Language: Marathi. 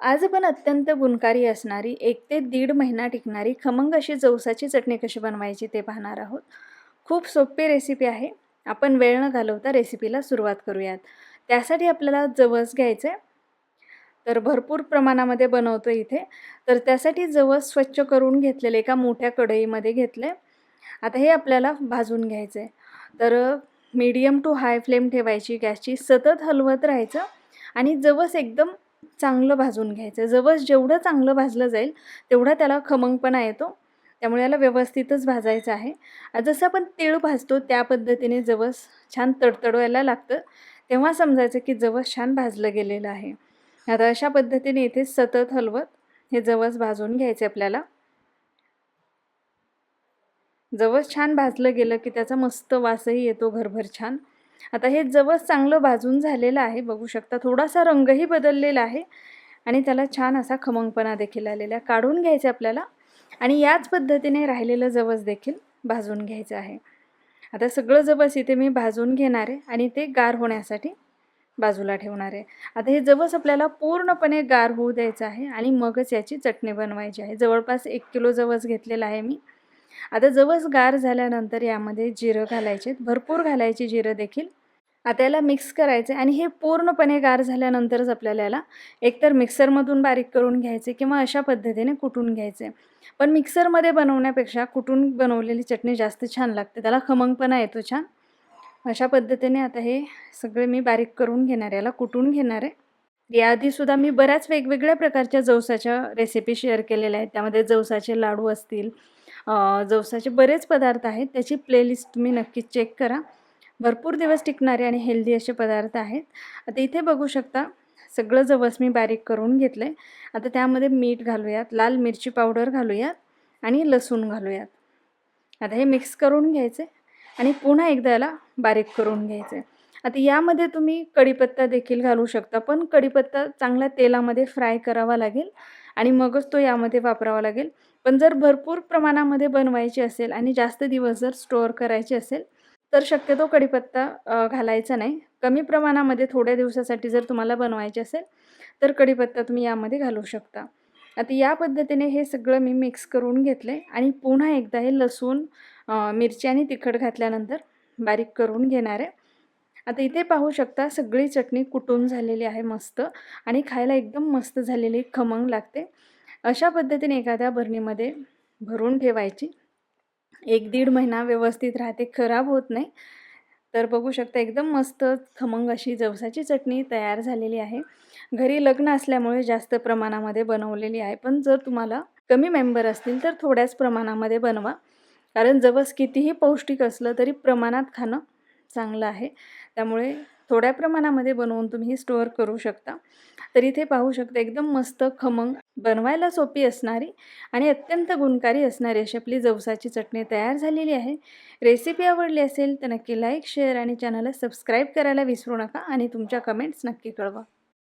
आज आपण अत्यंत गुणकारी असणारी एक ते दीड महिना टिकणारी खमंग अशी जवसाची चटणी कशी बनवायची ते पाहणार आहोत. खूप सोपी रेसिपी आहे. आपण वेळ न घालवता रेसिपीला सुरुवात करूयात. त्यासाठी आपल्याला जवस घ्यायचं आहे तर भरपूर प्रमाणामध्ये बनवतो इथे. तर त्यासाठी जवस स्वच्छ करून घेतलेले एका मोठ्या कढईमध्ये घेतले आता हे आपल्याला भाजून घ्यायचं आहे तर मीडियम टू हाय फ्लेम ठेवायची गॅसची सतत हलवत राहायचं आणि जवस एकदम चांगलं भाजून घ्यायचं. जवळ जेवढं चांगलं भाजलं जाईल तेवढा त्याला खमंगपणा येतो. त्यामुळे याला व्यवस्थितच भाजायचं आहे. जसं आपण तीळ भाजतो त्या पद्धतीने जवस छान तडतडवायला लागतं. तेव्हा समजायचं की जवस छान भाजलं गेलेलं आहे. आता अशा पद्धतीने इथे सतत हलवत हे जवस भाजून घ्यायचे आपल्याला. जवस छान भाजलं गेलं की त्याचा मस्त वासही येतो घरभर छान. आता हे जवस चांगलं भाजून झालेलं आहे बघू शकता. थोडासा रंगही बदललेला आहे आणि त्याला छान असा खमंगपणा देखील आलेला आहे. काढून घ्यायचं आपल्याला आणि याच पद्धतीने राहिलेलं जवस देखील भाजून घ्यायचं आहे. आता सगळं जवस इथे मी भाजून घेणार आहे आणि ते गार होण्यासाठी बाजूला ठेवणार आहे. आता हे जवस आपल्याला पूर्णपणे गार होऊ द्यायचं आहे आणि मगच याची चटणी बनवायची आहे. जवळपास एक किलो जवस घेतलेला आहे मी. आता जवस गार झाल्यानंतर यामध्ये जिरं घालायचे भरपूर घालायचे जिरं देखील. आता याला मिक्स करायचे आणि हे पूर्णपणे गार झाल्यानंतरच आपल्याला याला एकतर मिक्सरमधून बारीक करून घ्यायचे किंवा अशा पद्धतीने कुटून घ्यायचे. पण मिक्सरमध्ये बनवण्यापेक्षा कुटून बनवलेली चटणी जास्त छान लागते. त्याला खमंगपणा येतो छान. अशा पद्धतीने आता हे सगळे मी बारीक करून घेणार आहे. याला कुटून घेणार आहे. याआधीसुद्धा मी बऱ्याच वेगवेगळ्या प्रकारच्या जवसाच्या रेसिपी शेअर केलेल्या आहेत. त्यामध्ये जवसाचे लाडू असतील जवसाचे बरेच पदार्थ आहेत. त्याची प्लेलिस्ट तुम्ही नक्कीच चेक करा. भरपूर दिवस टिकणारे आणि हेल्दी असे पदार्थ आहेत. आता इथे बघू शकता सगळं जवस मी बारीक करून घेतलं आहे आता त्यामध्ये मीठ घालूयात लाल मिरची पावडर घालूयात आणि लसूण घालूयात. आता हे मिक्स करून घ्यायचे आणि पुन्हा एकदा याला बारीक करून घ्यायचे. आता यामध्ये तुम्ही कढीपत्ता देखील घालू शकता पण कढीपत्ता चांगल्या तेलामध्ये फ्राय करावा लागेल आणि मगच तो यामध्ये वापरावा लागेल. पण जर भरपूर प्रमाणामध्ये बनवायची असेल आणि जास्त दिवस जर स्टोअर करायची असेल तर शक्यतो कढीपत्ता घालायचा नाही. कमी प्रमाणामध्ये थोड्या दिवसासाठी जर तुम्हाला बनवायचे असेल तर कढीपत्ता तुम्ही यामध्ये घालू शकता. आता या पद्धतीने हे सगळं मी मिक्स करून घेतलं आहे आणि पुन्हा एकदा हे लसूण मिरची आणि तिखट घातल्यानंतर बारीक करून घेणार आहे. आता इथे पाहू शकता सगळी चटणी कुटून झालेली आहे मस्त आणि खायला एकदम मस्त झालेली खमंग लागते. अशा पद्धतीने एखाद्या भरणीमध्ये भरून ठेवायची. एक दीड महिना व्यवस्थित राहते खराब होत नाही. तर बघू शकता एकदम मस्त खमंग अशी जवसाची चटणी तयार झालेली आहे. घरी लग्न असल्यामुळे जास्त प्रमाणामध्ये बनवलेली आहे. पण जर तुम्हाला कमी मेंबर असतील तर थोड्याच प्रमाणामध्ये बनवा. कारण जवस कितीही पौष्टिक असलं तरी प्रमाणात खाणं चांगलं आहे. त्यामुळे थोड्या प्रमाणामध्ये बनवून तुम्ही स्टोअर करू शकता. तर इथे पाहू शकता एकदम मस्त खमंग बनवायला सोपी असणारी आणि अत्यंत गुणकारी असणारी अशी आपली जवसाची चटणी तयार झालेली आहे. रेसिपी आवडली असेल तर नक्की लाईक शेअर आणि चॅनलला सबस्क्राईब करायला विसरू नका आणि तुमच्या कमेंट्स नक्की कळवा.